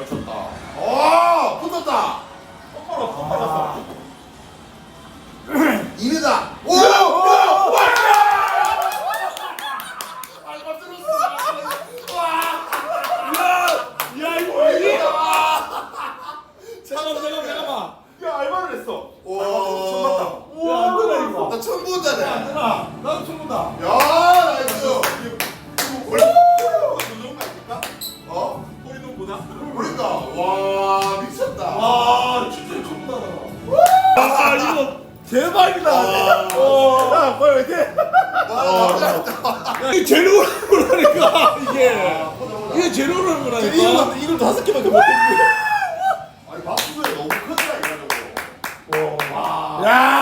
잘 쳤다. 오! 붙었다! 똑바로, 똑바로. 아. 이르다! 오! 오! 와! 아, 이거 들었어. 와! 야, 야, 이거 왜 이래? 잠깐만, 잠깐만, 잠깐만. 야, 알바를 했어. 아, 와, 와, 나 처음 본다네. 야, 나도 처음 본다. 야! 미쳤다. 와 미쳤다. 와 진짜 존나. 아 이거 대박이다. 와. 뭐야 아, 아, 이게? 이게 재료를 보라니까 이게. 이게 재료를 보라니까. 이걸 다섯 개밖에 못 했는데. 아니 박수가 너무 크다 이거. 와. 야.